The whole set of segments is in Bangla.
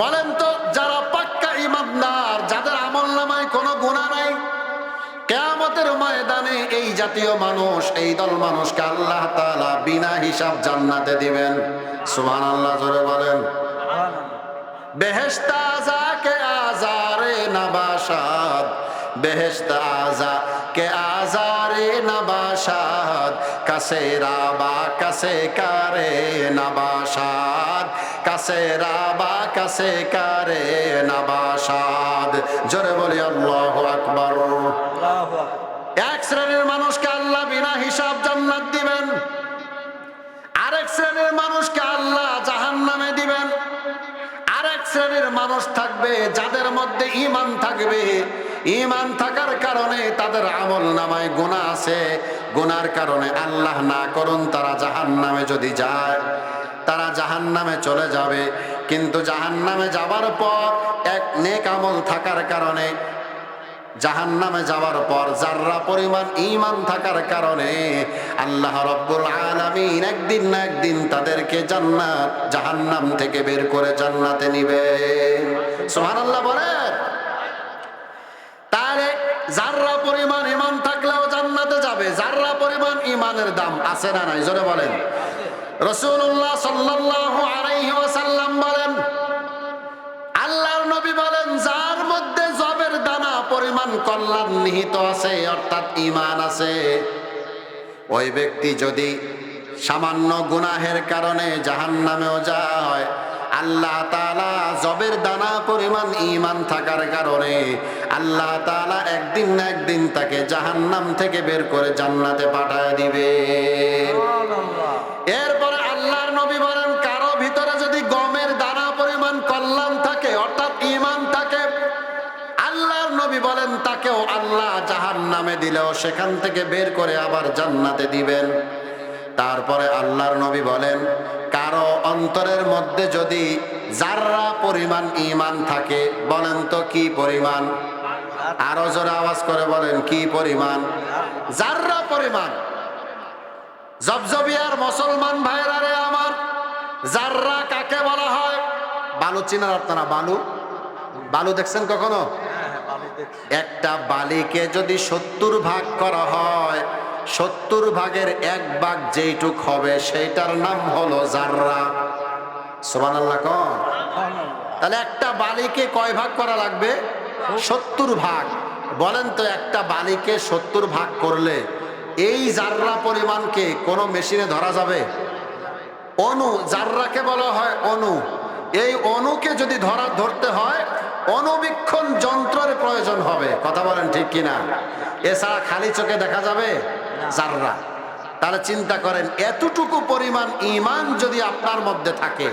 বলেন তো, যারা পাক্কা ইমানদার, যাদের আমল নামায় কোনো গুণা নাই, কেয়ামতের ময়দানে এই জাতীয় মানুষ, এই দল মানুষকে আল্লাহ তাআলা বিনা হিসাব জান্নাতে দিবেন। সুবহান আল্লাহ জোরে বলেন। বেহেশত আজা কে আজারে নবাসাদ, বেহেশত আজা কে আজারে নবাসাদ কাসে রাবা কাসে কারে নবাসাদ। কাসে রাবা কাসে কারে নবাসাদ। জোরে বলি আল্লাহু আকবার। এক শ্রেণির মানুষকে আল্লাহ বিনা হিসাব জান্নাত দিবেন। আরেক শ্রেণির মানুষকে আল্লাহ জাহান্নামে দিবেন। আরেক শ্রেণির মানুষ থাকবে যাদের মধ্যে ইমান থাকবে। ইমান থাকার কারণে তাদের আমল নামায় গুণা আছে। গুনার কারণে আল্লাহ না করুন তারা জাহান নামে যদি যায়। তারা জাহান নামে চলে যাবে। কিন্তু জাহান নামে যাবার পর এক নেক আমল থাকার কারণে জাহান নামে যাওয়ার পর যার্রা পরিমাণ ইমান থাকার কারণে আল্লাহ রব্বুল আলামিন একদিন না একদিন তাদেরকে জান্নাত, জাহান্নাম থেকে বের করে জান্নাতে নিবে। সুবহানাল্লাহ বলেন। তাহলে যার্রা পরিমাণ ইমান থাকলেও জান্নাতে যাবে, যার্রা পরিমাণ ইমানের দাম আছে না নাই, জোরে বলেন। রসুল্লাহ সাল্লাহ আলাইহি ওয়াসাল্লাম বলেন, আল্লাহর নবী বলেন, যার মধ্যে জবের দানা পরিমাণ কল্যাণ নিহিত আছে, অর্থাৎ ইমান আছে, ওই ব্যক্তি যদি সামান্য গুনাহের কারণে জাহান নামেও যায় আল্লাহ তালা জবের দানা পরিমাণ ইমান থাকার কারণে আল্লাহ তালা একদিন না একদিন তাকে জাহান্নাম থেকে বের করে জান্নাতে পাঠায় দিবে। এরপরে আল্লাহর নবী বলেন কারও ভিতরে যদি গমের দানা পরিমাণ কল্যাণ থাকে অর্থাৎ ইমান থাকে আল্লাহর নবী বলেন তাকেও আল্লাহ জাহান নামে দিলেও সেখান থেকে বের করে আবার জান্নাতে দিবেন। তারপরে আল্লাহর নবী বলেন কারও অন্তরের মধ্যে যদি যার্রা পরিমাণ ইমান থাকে বলেন তো কি পরিমাণ? আরও জোরে আওয়াজ করে বলেন কি পরিমাণ? যার্রা পরিমাণ। জবজবিয়ার মুসলমান ভাইরা রে আমার যাররা কাকে বলা হয়? বালু চিনার আপনারা? বালু? বালু দেখছেন কখনো? একটা বালিকে যদি সত্তর ভাগ করা হয় সত্তর ভাগের এক ভাগ যেইটুক হবে, সেইটার নাম হলো জাররা সোমান আল্লাহ কন? তাহলে একটা বালিকে কয় ভাগ করা লাগবে? সত্তর ভাগ। বলেন তো, একটা বালিকে সত্তর ভাগ করলে এই জাররা পরিমাণকে কোনো মেশিনে ধরা যাবে? অনু জাররাকে বলা হয় অনু। এই অনুকে যদি ধরা, ধরতে হয়, অনুবীক্ষণ যন্ত্রের প্রয়োজন হবে। কথা বলেন ঠিক কিনা? এছাড়া খালি চোখে দেখা যাবে? জাররা তাহলে চিন্তা করেন, এতটুকু পরিমাণ ইমান যদি আপনার মধ্যে থাকে,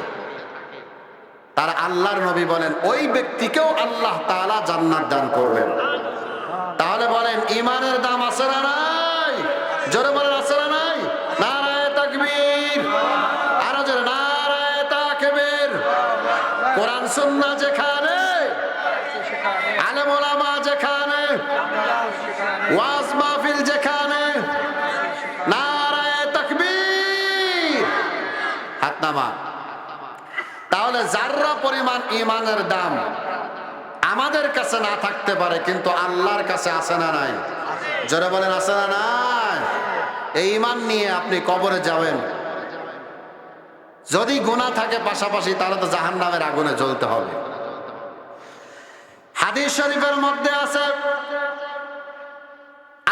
তারা আল্লাহর নবী বলেন, ওই ব্যক্তিকেও আল্লাহ তাআলা জান্নাত দান করবেন। তাহলে বলেন ইমানের দাম আছে না নাই? জোরে বলেন, আছে না নাই? যেখানে আলেম ওলামা যেখানে যেখানে নামা তাহলে যার্রা পরিমাণ ইমানের দাম, আমাদের কাছে না থাকতে পারে, কিন্তু আল্লাহর কাছে আছে না নাই। জোরে বলেন, আছে না নাই? এই ইমান নিয়ে আপনি কবরে যাবেন। যদি গুণা থাকে পাশাপাশি, তাহলে তো জাহান নামের আগুনে জ্বলতে হবে। হাদিস শরীফের মধ্যে আছে,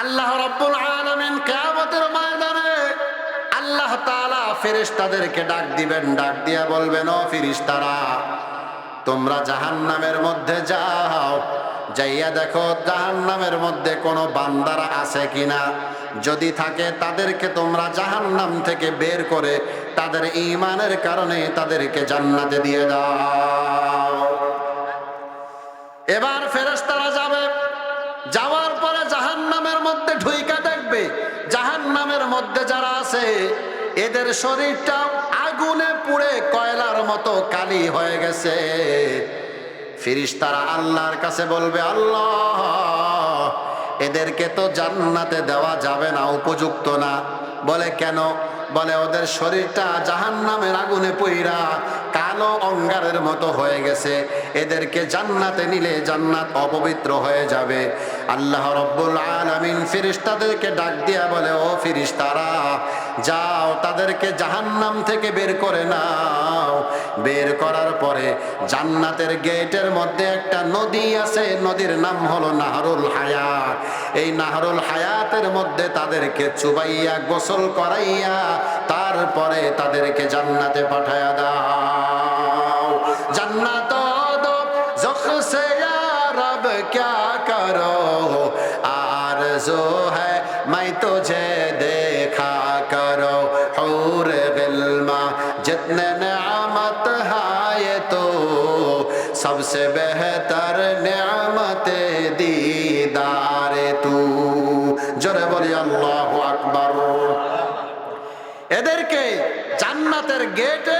আল্লাহ রাব্বুল আলামিন কিয়ামতের ময়দানে আল্লাহ তাআলা ফেরেশতাদেরকে ডাক দিবেন, ডাক দিয়া বলবেন, ও ফেরেশতারা, তোমরা জাহান্নামের মধ্যে যাও। যাইয়া দেখো, জাহান্নামের মধ্যে কোনো বান্দারা আছে কিনা? যদি থাকে, তাদেরকে তোমরা জাহান্নাম থেকে বের করে তাদের ইমানের কারণে তাদেরকে জান্নাতে দিয়ে দাও। এবার ফেরেশতারা যাবে। যাওয়ার পরে জাহান্নামের মধ্যে ঢুইকা দেখবে জাহান্নামের মধ্যে যারা আছে, এদের শরীরটা আগুনে পুড়ে কয়লার মতো কালি হয়ে গেছে। ফিরিস তারা আল্লাহর কাছে বলবে, আল্লাহ, এদেরকে তো জান্নাতে দেওয়া যাবে না, উপযুক্ত না। বলে, কেন? বলে, ওদের শরীরটা জাহান নামের আগুনে পইরা কালো অঙ্গারের মতো হয়ে গেছে। এদেরকে জান্নাতে নিলে জান্নাত অপবিত্র হয়ে যাবে। আল্লাহ রব্বুল আলামিন ফিরিস্তাদেরকে ডাক দিয়া বলে, ও ফিরিস্তারা যাও, তাদেরকে জাহান্নাম থেকে বের করে নাও। বের করার পরে জান্নাতের গেটের মধ্যে একটা নদী আছে, নদীর নাম হলো নাহরুল হায়াত। এই নাহরুল হায়াতের মধ্যে তাদেরকে চুবাইয়া, গোসল করাইয়া, তারপরে তাদেরকে জান্নাতে পাঠায়া দাও। জান্নাত রব, ক্যা করো? আর জো হ্যাঁ মাই তুঝে জোরে বলি আল্লাহ আকবর। এদেরকে জান্নাতের গেটে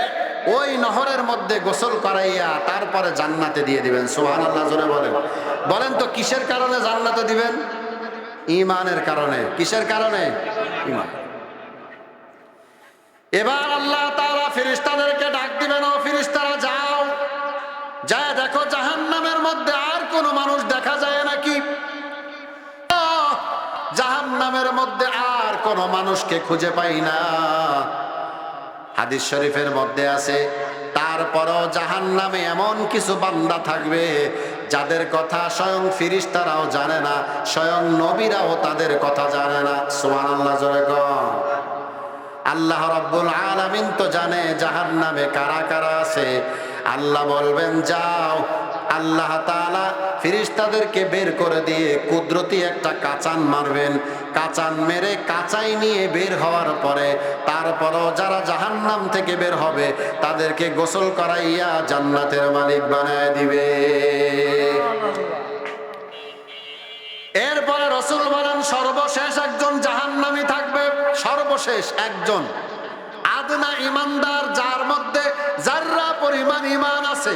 ওই নহরের মধ্যে গোসল করাইয়া তারপরে জান্নাতে দিয়ে দিবেন। আল্লাহ জোরে বলেন। বলেন তো কিসের কারণে জান্নাতে দিবেন? ইমানের কারণে। কিসের কারণে? ইমান এবার আল্লাহ তারা ফিরিস্তাদেরকে ডাক দিবেন, ও ফিরিস্তারা কোনো মানুষ দেখা যায় নাকি? জাহান্নামের মধ্যে আর কোনো মানুষকে খুঁজে পাই না। হাদিস শরীফের মধ্যে আছে, তারপরও জাহান নামে এমন কিছু বান্দা থাকবে, যাদের কথা স্বয়ং ফিরিস্তারাও জানে না, স্বয়ং নবীরাও তাদের কথা জানে না। সোমান আল্লাহ আল্লাহ রব্বুল আলামিন তো জানে জাহান নামে কারা কারা আছে। আল্লাহ বলবেন, যাও, আল্লাহ তাআলা ফিরিস্তাদেরকে বের করে দিয়ে কুদরতি একটা কাচান মারবেন। কাচান মেরে কাচাই নিয়ে বের হওয়ার পরে তারপরও যারা জাহান্নাম থেকে বের হবে, তাদেরকে গোসল করাইয়া জান্নাতের মালিক বানায় দিবে। এরপরে রসুল বলেন, সর্বশেষ একজন জাহান্নামী থাকবে। সর্বশেষ একজন। আদনা ইমানদার, যার মধ্যে যার্রা পরিমাণ ইমান আছে।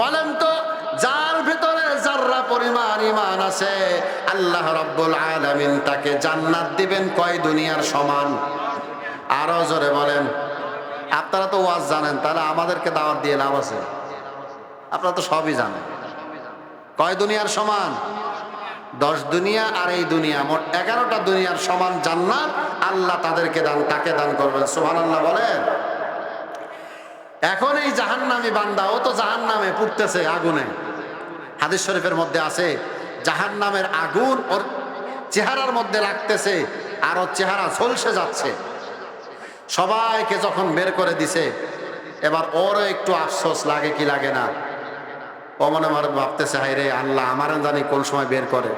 বলেন তো যার ভিতরে যার্রা পরিমাণ ইমান আছে, আল্লাহ রব্বুল আলামিন তাকে জান্নাত দিবেন কয় দুনিয়ার সমান? আরও জোরে বলেন। আপনারা তো ওয়াজ জানেন, তাহলে আমাদেরকে দাওয়াত দিয়ে লাভ আছে? আপনারা তো সবই জানেন। কয় দুনিয়ার সমান? দশ দুনিয়া আর এই দুনিয়া, মোট এগারোটা দুনিয়ার সমান জান্নাত আল্লাহ তাদেরকে দান তাকে দান করবেন? সোহান আল্লাহ বলেন। এখন এই জাহান্নামী বান্দা, ও তো জাহান্নামে পুড়তেছে আগুনে। হাদিস শরীফের মধ্যে আছে, জাহান্নামের আগুন ওর চেহারার মধ্যে লাগতেছে আর ওর চেহারা ঝলসে যাচ্ছে। সবাইকে যখন বের করে দিছে, এবার ওরও একটু আফসোস লাগে কি লাগে না। ও মনে মনে ভাবতেছে হাই রে আল্লাহ আমার জানি কোন সময় বের করে।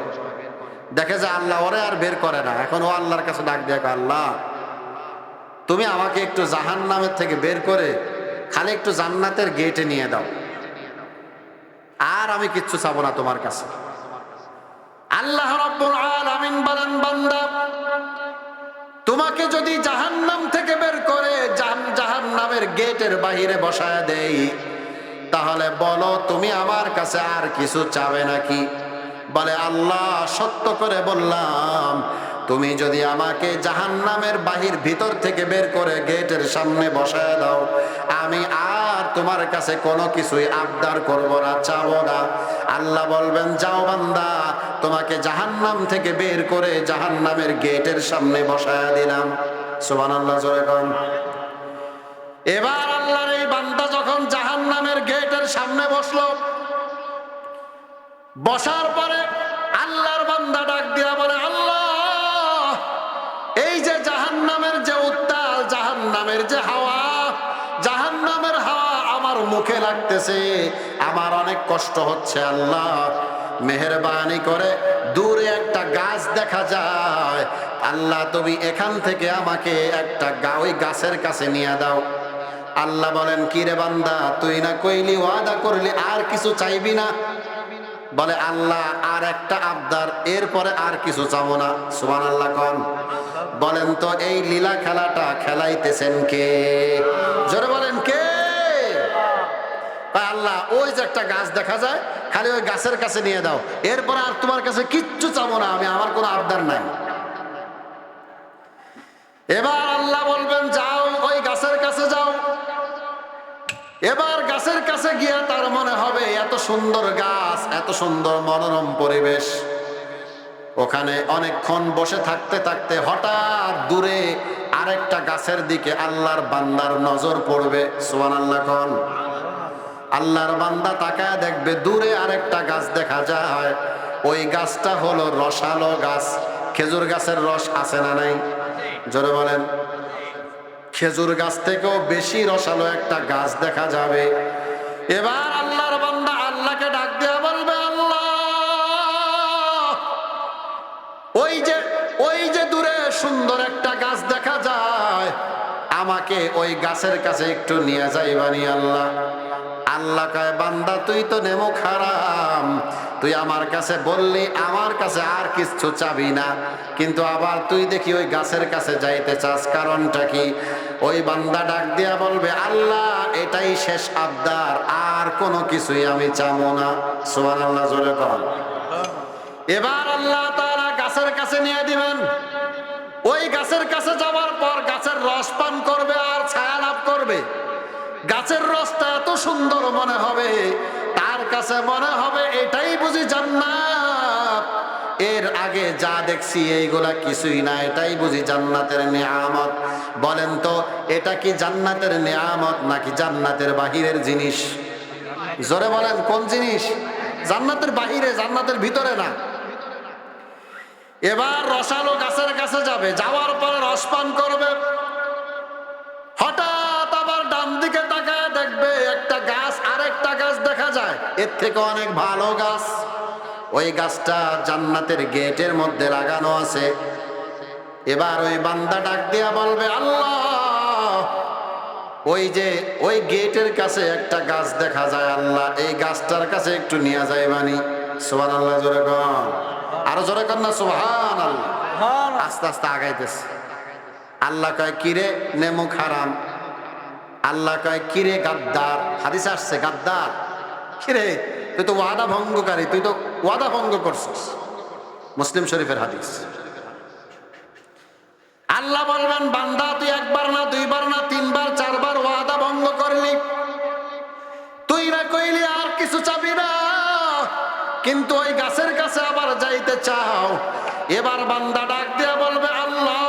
দেখে যে আল্লাহ ওরে আর বের করে না। এখন ও আল্লাহর কাছে ডাক দেখো আল্লাহ, তুমি আমাকে একটু জাহান নামের থেকে বের করে খালি একটু জান্নাতের গেটে নিয়ে দাও। আর আমি কিচ্ছু চাবো না তোমার কাছে। আল্লাহ তোমাকে যদি জাহান্নাম থেকে বের করে জাহান্নামের গেটের বাহিরে বসায় দেই, তাহলে বলো, তুমি আমার কাছে আর কিছু চাবে নাকি? বলে, আল্লাহ সত্য করে বললাম তুমি যদি আমাকে জাহান্নামের বাহির ভিতর থেকে বের করে গেটের সামনে বসায় দাও, আমি আর তোমার কাছে কোনো কিছুই আবদার করব না, চাবো না। আল্লাহ বলবেন, যাও বান্দা, তোমাকে জাহান্নাম থেকে বের করে জাহান্নামের গেটের সামনে বসায় দিলাম। সুবান আল্লাহ জোরে কন। এবার আল্লাহর এই বান্দা যখন জাহান নামের গেটের সামনে বসল, বসার পরে আল্লাহর বান্দা ডাক দিয়া বলে এই যে জাহান নামের যে উত্তাল জাহান নামের যে হাওয়া জাহান নামের হাওয়া আমার মুখে লাগতেছে। আমার অনেক কষ্ট হচ্ছে আল্লাহ। মেহরবানি করে দূরে একটা গাছ দেখা যায়। আল্লাহ, তুমি এখান থেকে আমাকে একটা ওই গাছের কাছে নিয়ে দাও। আল্লাহ বলেন, কি রে বান্দা, তুই না কইলি ওয়াদা করলি, আর কিছু চাইবি না? বলে, আল্লাহ, আর একটা আবদার, এরপরে আর কিছু চাবো না। সুবান আল্লাহ কন। বলেন তো, এই লীলা খেলাটা খেলাইতেছেন কে? জোরে বলেন, কে? আল্লাহ, ওই যে একটা গাছ দেখা যায়, খালি ওই গাছের কাছে নিয়ে দাও। এরপরে আর তোমার কাছে কিচ্ছু চাবো না, আমি আমার কোনো আবদার নাই। এবার আল্লাহ বলবেন, যাও, ওই গাছের কাছে যাও। এবার গাছের কাছে গিয়ে তার মনে হবে, এত সুন্দর গাছ, এত সুন্দর মনোরম পরিবেশ। ওখানে অনেকক্ষণ বসে থাকতে থাকতে হঠাৎ দূরে আরেকটা গাছের দিকে আল্লাহর বান্দার নজর পড়বে। সোয়ান আল্লাহ খন আল্লাহর বান্দা তাকায় দেখবে দূরে আরেকটা গাছ দেখা যায়। ওই গাছটা হলো রসালো গাছ। খেজুর গাছের রস আছে না নাই? জোরে বলেন। খেজুর গাছ থেকেও বেশি রসালো একটা গাছ দেখা যাবে। এবার সুন্দর একটা গাছ দেখা যায়। আমাকে ওই গাছের কাছে একটু নিয়ে যাইবানি আল্লাহ। আল্লাহ কয়, বান্দা, তুই তো নেমো খারাম। তুই আমার কাছে বললি, আমার কাছে আর কিছু চাবি না। কিন্তু আবার তুই দেখি ওই গাছের কাছে যাইতে চাস, কারণটা কি? ওই বান্দা ডাক দিয়া বলবে, আল্লাহ, এটাই শেষ আবদার, আর কোনো কিছুই আমি চাবো না। সোমান আল্লাহ জোরে কর এবার আল্লাহ তারা গাছের কাছে নিয়ে দিবেন ওই গাছের কাছে যাওয়ার পর গাছের রস পান করবে আর ছায়া লাভ করবে। গাছের রসটা এত সুন্দর মনে হবে, তার কাছে মনে হবে এটাই বুঝি জান্নাত। এর আগে যা দেখছি এইগুলা কিছুই না, এটাই বুঝি জান্নাতের নিয়ামত। বলেন তো, এটা কি জান্নাতের নিয়ামত নাকি জান্নাতের বাহিরের জিনিস? জোরে বলেন, কোন জিনিস? জান্নাতের বাহিরে, জান্নাতের ভিতরে না। এবার রসালো গাছের কাছে যাবে, যাওয়ার পরে রস পান করবে। হঠাৎ আবার ডান দিকে তাকায় দেখবে একটা গাছ, আরেকটা গাছ দেখা যায়। এর থেকে অনেক ভালো গাছ। ওই গাছটা জান্নাতের গেটের মধ্যে লাগানো আছে। এবার ওই বান্দা ডাক দিয়া বলবে, আল্লাহ, ওই যে ওই গেটের কাছে একটা গাছ দেখা যায়, আল্লাহ, এই গাছটার কাছে একটু নিয়ে যায় বানি। সোহান আল্লাহ জোরে কন। আরও জোরে কন না সোহান আল্লাহ আস্তে আস্তে আগাইতেছে। আল্লাহ কয় কিরে আল্লাহ কয় কিরে গাদ্দার? হাদিস আসছে গাদ্দার। কিরে তুই তো ওয়াদা ভঙ্গকারী তুই তো ওয়াদা ভঙ্গ করছিস। মুসলিম শরীফের হাদিস। আল্লাহ বলবেন বান্দা তুই একবার না দুইবার না তিনবার চারবার ওয়াদা ভঙ্গ করলি। তুই না কইলি আর কিছু চাবি না কিন্তু ওই গাছের কাছে আবার যাইতে চাও। এবার বান্দা ডাক দিয়া বলবে, আল্লাহ,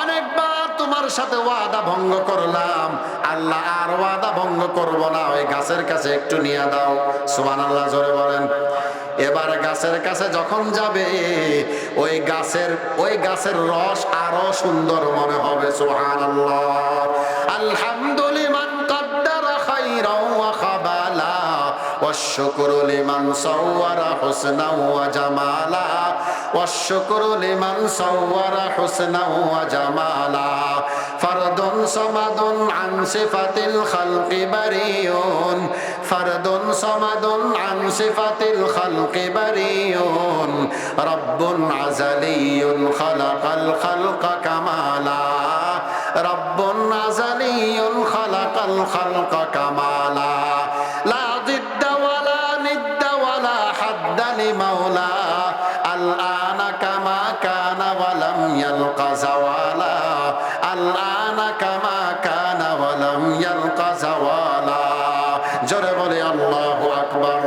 অনেকবার তোমার সাথে ওয়াদা ভঙ্গ করলাম। আল্লাহ আর ওয়াদা ভঙ্গ করব না, ওই গাছের কাছে একটু নিয়ে দাও। সুবান আল্লাহ জোরে বলেন। এবার গাছের কাছে যখন যাবে, ওই গাছের ওই গাছের রস আরও সুন্দর মনে হবে সুহান আল্লাহ আলহামদুলিমান والشكر لمن صور حسنا وجمالا والشكر لمن صور حسنا وجمالا فرد صمد عن صفة الخلق بريء فرد صمد عن صفة الخلق بريء رب عزلي خلق الخلق كمالا رب عزلي خلق الخلق كمالا ইয়ালকা জাওয়ালা আল্লাহ কামা কানা ওয়ালাম ইয়ালকা জাওয়ালা জোরে বলে আল্লাহু আকবার।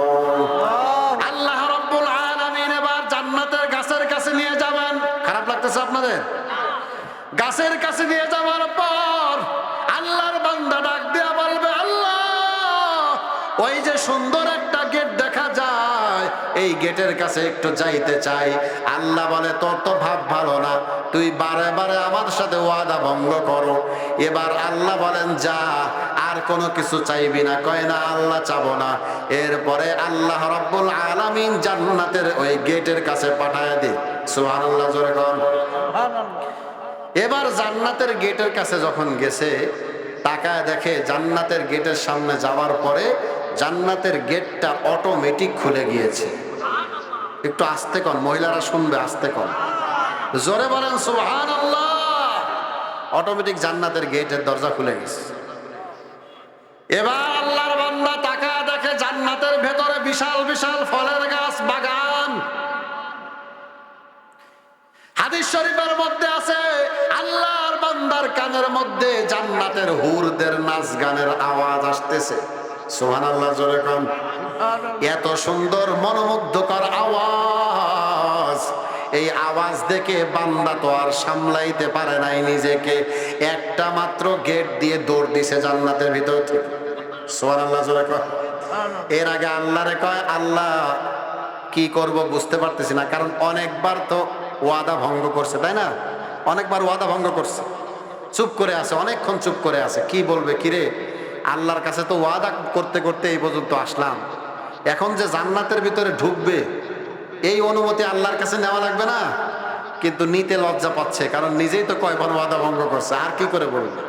আল্লাহ রাব্বুল আলামিন এবার জান্নাতের গাছের কাছে নিয়ে যাবেন। খারাপ লাগতেছে আপনাদের? গাছের কাছে নিয়ে যাওয়ার পর আল্লাহর বান্দা ডাক দেয়া বলবে, আল্লাহ, ওই যে সুন্দর একটা গেট দেখা যায়। এই গেটের কাছে একটু যাইতে চাই। আল্লাহ বলে, তোর তো ভাব ভালো না। তুই বারে বারে আমার সাথে ওয়াদা ভঙ্গ করো। এবার আল্লাহ বলেন, যা, আর কোনো কিছু চাইবি না। কয়, না, আল্লাহ চাবো না। এরপরে আল্লাহ রব্বুল আলামিন জান্নাতের ওই গেটের কাছে পাঠায় দে সুবহানাল্লাহ, জোরে কর এবার জান্নাতের গেটের কাছে যখন গেছে, তাকায় দেখে জান্নাতের গেটের সামনে যাওয়ার পরে জান্নাতের গেটটা অটোমেটিক খুলে গিয়েছে। একটু আস্তে কন, মহিলারা শুনবে, আস্তে কন। জোরে বলেন আল্লাহ অটোমেটিক জান্নাতের গেটের দরজা খুলে গেছে। এবার আল্লাহর বান্দা তাকায় দেখে জান্নাতের ভেতরে বিশাল বিশাল ফলের গাছ, বাগান। হাদিস শরীফের মধ্যে আছে, আল্লাহর বান্দার কানের মধ্যে জান্নাতের হুরদের নাচ গানের আওয়াজ আসতেছে। সোহান আল্লাহ জোরে কন। এত সুন্দর, মনোমুগ্ধকর আওয়াজ। এই আওয়াজ দেখে বান্দা তো আর সামলাইতে পারে নাই নিজেকে। একটা মাত্র গেট দিয়ে দৌড় দিছে জান্নাতের ভিতর থেকে। আল্লাহ জোরে এর আগে আল্লাহরে কয়, আল্লাহ, কি করব বুঝতে পারতেছি না, কারণ অনেকবার তো ওয়াদা ভঙ্গ করছে, তাই না? অনেকবার ওয়াদা ভঙ্গ করছে। চুপ করে আছে, অনেকক্ষণ চুপ করে আছে। কি বলবে কিরে আল্লাহর কাছে তো ওয়াদা করতে করতে এই পর্যন্ত আসলাম। এখন যে জান্নাতের ভিতরে ঢুকবে এই অনুমতি আল্লাহর কাছে নেওয়া লাগবে না। কিন্তু নিতে লজ্জা পাচ্ছে, কারণ নিজেই তো কয়বার ওয়াদা ভঙ্গ করছে, আর কি করে বলবে?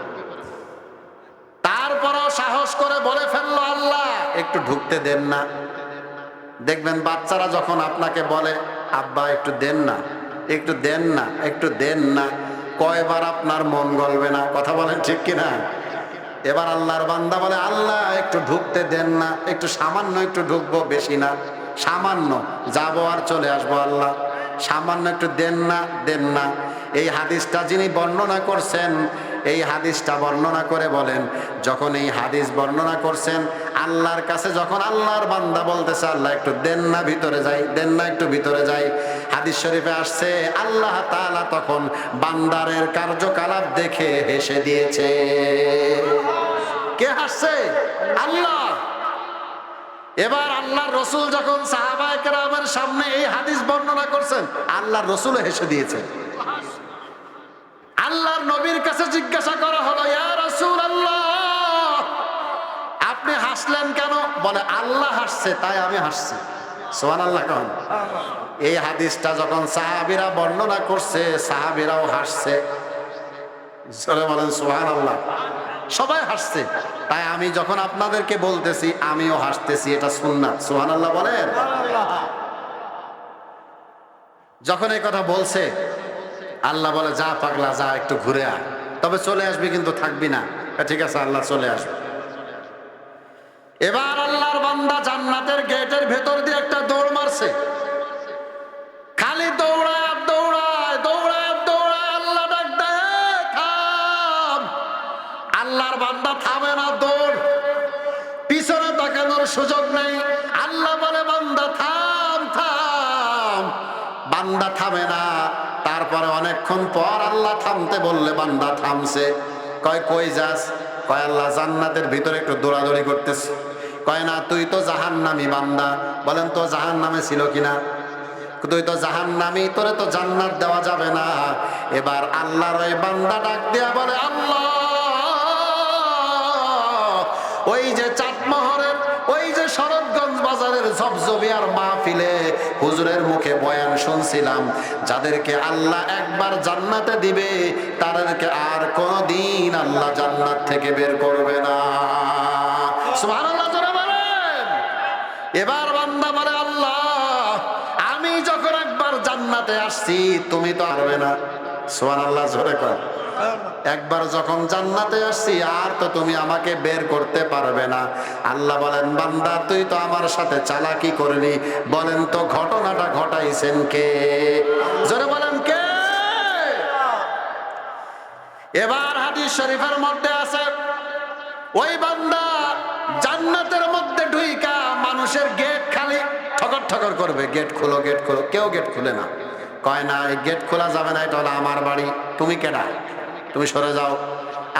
তারপরও সাহস করে বলে ফেলল আল্লাহ, একটু ঢুকতে দেন না। দেখবেন বাচ্চারা যখন আপনাকে বলে, আব্বা, একটু দেন না, একটু দেন না, একটু দেন না। কয়বার আপনার মন গলবে না, কথা বলেন ঠিক কিনা? এবার আল্লাহর বান্দা বলে, আল্লাহ, একটু ঢুকতে দেন না, একটু সামান্য একটু ঢুকবো, বেশি না। সামান্য, যাব আর চলে আসব আল্লাহ। সামান্য একটু দেন না দেন না। এই হাদিসটা যিনি বর্ণনা করছেন, এই হাদিসটা বর্ণনা করে বলেন, যখন এই হাদিস বর্ণনা করছেন, আল্লাহর কাছে যখন আল্লাহর বান্দা বলতেছে, আল্লাহ, একটু দেন না, ভিতরে যাই, দেন না, একটু ভিতরে যাই। হাদিস শরীফে আসছে, আল্লাহ তাআলা তখন বান্দারের কার্যকলাপ দেখে হেসে দিয়েছে। কে হাসছে? আল্লাহ! এবার আল্লাহর রসুল যখন সাহাবায়ে কেরামের সামনে এই হাদিস বর্ণনা করছেন, আল্লাহর রসুল হেসে দিয়েছেন। আল্লাহর নবীর কাছে জিজ্ঞাসা করা হলো রাসূল আল্লাহ আপনি হাসলেন কেন? বলে, আল্লাহ হাসছে, তাই আমি হাসছি। সোহান আল্লাহ কন। এই হাদিসটা যখন সাহাবিরা বর্ণনা করছে, সাহাবিরাও হাসছে। বলেন সোহান আল্লাহ সবাই হাসছে। তাই আমি যখন আপনাদেরকে বলতেছি, আমিও হাসতেছি, এটা সুন্নাত। সোহান আল্লাহ বলেন? যখন এই কথা বলছে, আল্লাহ বলে, যা পাগলা, যা, একটু ঘুরে আয়। তবে চলে আসবি কিন্তু থাকবি না। ঠিক আছে, আল্লাহ চলে আসবে। এবার আল্লাহর বান্দা জান্নাতের গেটের ভেতর দিয়ে একটা দৌড় মারছে। খালি দৌড়ায় আর আল্লাহর বান্দা থামে না দৌড়। পিছনে তাকানোর সুযোগ নেই। আল্লাহ বলে, বান্দা, থাম থাম। বান্দা থামে না। তারপরে অনেকক্ষণ পর আল্লাহ থামতে বললে, বান্দা, থামছে। কয়, কই যাস? কয়, আল্লাহ, জান্নাতের ভিতরে একটু দৌড়াদৌড়ি করতেছে। কয়, না, তুই তো জাহান নামি বান্দা। বলেন, তো জাহান নামে ছিল কিনা তুই তো জাহান নামি তোরে তো জান্নাত দেওয়া যাবে না। এবার আল্লাহর ওই বান্দা ডাক দিয়া বলে, আল্লাহ! ঝপঝপিয়ার মাহফিলে হুজুরের মুখে বয়ান শুনছিলাম। যাদেরকে আল্লাহ একবার জান্নাতে দিবে, তাদেরকে আর কোনদিন আল্লাহ জান্নাত থেকে বের করবে না। সুবহানাল্লাহ এবার বান্দা বলে, আল্লাহ, আমি যখন একবার জান্নাতে আসছি, তুমি তো পারবে না। সোহান আল্লাহ জোরে কর। একবার যখন জান্নাতে আসছি, আর তো তুমি আমাকে বের করতে পারবে না। আল্লাহ বলেন, বান্দা, তুই তো আমার সাথে চালাকি করলি। বলেন তো, ঘটনাটা ঘটাইছেন কে? জোরে বলেন, কে? এবার হাদিস শরীফের মধ্যে আছে, ওই বান্দা জান্নাতের মধ্যে ঢুইকা মানুষের গেট খালি ঠকর ঠকর করবে। গেট খুলো গেট খুলো, কেউ গেট খুলে না। কয় না, এই গেট খোলা যাবে না, এটা হলো আমার বাড়ি। তুমি কেডা? তুমি সরে যাও।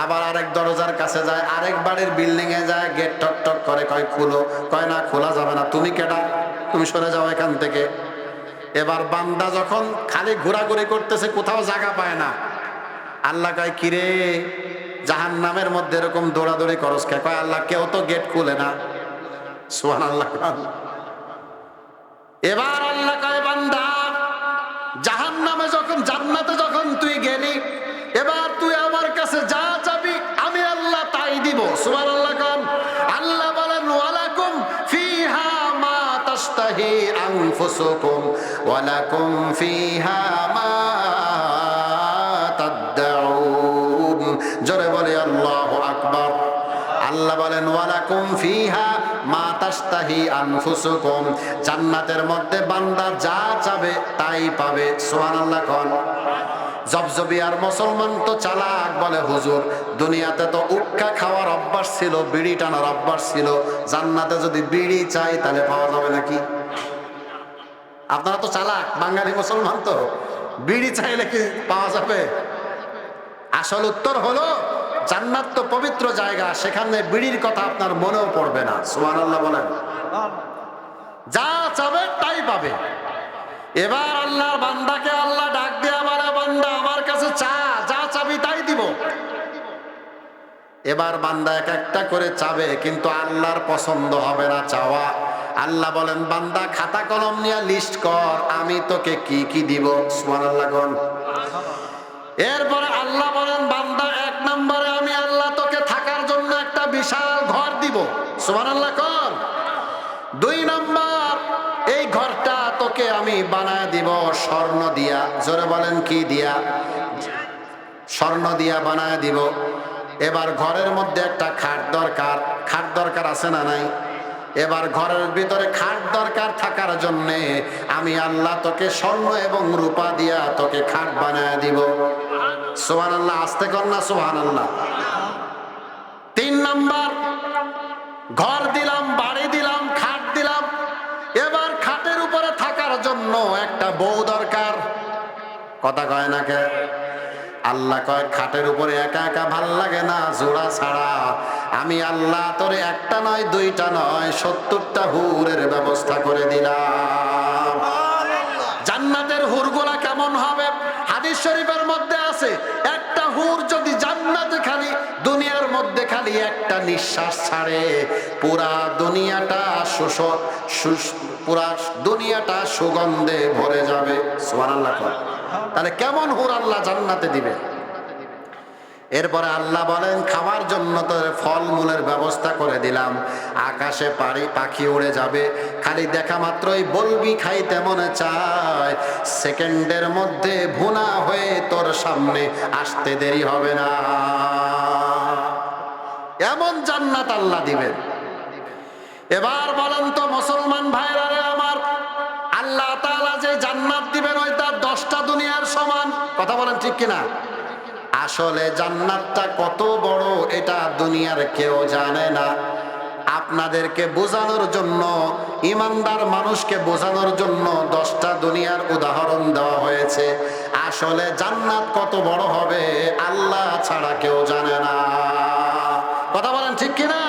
আবার আরেক দরজার কাছে যায়, আরেক বাড়ির বিল্ডিং এ যায় গেট টক টক করে, কয়, খুলো। কয়, না, খোলা যাবে না। তুমি কেডা? তুমি সরে যাও এখান থেকে। এবার বান্দা যখন খালি ঘোরাঘুরি করতেছে, কোথাও জায়গা পায় না। আল্লাহ কয় কিরে জাহান নামের মধ্যে এরকম দৌড়াদৌড়ি করস কে? কয়, আল্লাহ, কেউ তো গেট খুলে না। সোহান আল্লাহ এবার আল্লাহ কয়, বান্দা জাহান নামে যখন, জান্নাতে যখন তুই গেলি এবার তুই আমার কাছে যা চাবি, আমি আল্লাহ তাই দিব। সুবহান আল্লাহ কন। আল্লাহ বলেন, ওয়ালাকুম ফিহা মা তাশতাহি আনফুসুকুম, ওয়ালাকুম ফিহা মা তাদউন জোরে বলে, আল্লাহু আকবার। আল্লাহ বলেন, ওয়ালাকুম ফিহা মা তাশতাহি আনফুসুকুম। জান্নাতের মধ্যে বান্দা যা চাবে তাই পাবে। সুবহানাল্লাহ কোন। জবজবিয়ার মুসলমান তো চালাক বলে হুজুর। দুনিয়াতে তো উক্কা খাওয়ার অভ্যাস ছিল, বিড়ি টানার অভ্যাস ছিল। জান্নাতে যদি বিড়ি চাই, তাহলে পাওয়া যাবে নাকি? আপনারা তো চালাক, বাঙালি মুসলমান তো। বিড়ি চাইলে কি পাওয়া যাবে? আসল উত্তর হলো, জান্নাত তো পবিত্র জায়গা, সেখানে বিড়ির কথা আপনার মনেও পড়বে না। সুবহানাল্লাহ বলেন। যা চাবে, তাই পাবে। এবার আল্লাহর বান্দাকে আল্লাহ ডাক দিয়ে, আমার বান্দা আমার কাছে চা যা চাবি তাই দিব এবার বান্দা এক একটা করে চাবে, কিন্তু আল্লাহর পছন্দ হবে না চাওয়া। আল্লাহ বলেন, বান্দা, খাতা কলম নিয়ে লিস্ট কর, আমি তোকে কি কি দিব? সুবহানাল্লাহ কোন। এরপরে আল্লাহ বলেন, বান্দা, এক নম্বরে আমি আল্লাহ তোকে থাকার জন্য একটা বিশাল ঘর দিব। সুবহানাল্লাহ কোন। দুই নম্বর, এই ঘরটা তোকে আমি বানায় দিব স্বর্ণ দিয়া। জোরে বলেন, কি দিয়া? স্বর্ণ দিয়া বানায় দিব। এবার ঘরের মধ্যে একটা খাট দরকার। খাট দরকার আছে না নাই? এবার ঘরের ভিতরে খাট দরকার থাকার জন্যে আমি আল্লাহ তোকে স্বর্ণ এবং রূপা দিয়া তোকে খাট বানায় দিব। সোহান আল্লাহ আসতে কর না সোহান আল্লাহ তিন নাম্বার, ঘর দিলাম, বাড়ি দিলাম, খাট দিলাম। এবার খাটের উপরে থাকার জন্য একটা বউ দরকার। কথা কয় না কে? আল্লাহ কয়, খাটের উপরে একা একা ভালো লাগে না জোড়া ছাড়া। আমি আল্লাহ তোরে একটা নয়, দুইটা নয়, সত্তরটা হুরের ব্যবস্থা করে দিলাম। জান্নাতের হুরগুলা কেমন হবে? হাদিস শরীফের মধ্যে আছে, একটা হুর যদি জান্নাতে খালি, দুনিয়ার মধ্যে খালি একটা নিঃশ্বাস ছাড়ে। পুরা দুনিয়াটা সুস পুরা দুনিয়াটা সুগন্ধে ভরে যাবে। সুবহানাল্লাহ কয়। তাহলে কেমন হুর আল্লাহ জান্নাতে দিবে? এরপরে আল্লাহ বলেন, খাওয়ার জন্য তোর ফলমূলের ব্যবস্থা করে দিলাম। আকাশে পাড়ি, পাখি উড়ে যাবে। খালি দেখা মাত্রই বলবি খাইতে মনে চায়। সেকেন্ডের মধ্যে ভুনা হয়ে তোর সামনে আসতে দেরি হবে না। এমন জান্নাত আল্লাহ দিবেন। এবার বলেন তো, মুসলমান ভাইরা আল্লাহ তাআলা যে জান্নাত দিবেন, ওই তার দশটা দুনিয়ার সমান। কথা বলেন ঠিক কিনা? আসলে জান্নাতটা কত বড়, এটা দুনিয়ার কেউ জানে না। আপনাদেরকে বোঝানোর জন্য, ইমানদার মানুষকে বোঝানোর জন্য দশটা দুনিয়ার উদাহরণ দেওয়া হয়েছে। আসলে জান্নাত কত বড় হবে, আল্লাহ ছাড়া কেউ জানে না। কথা বলেন ঠিক কিনা?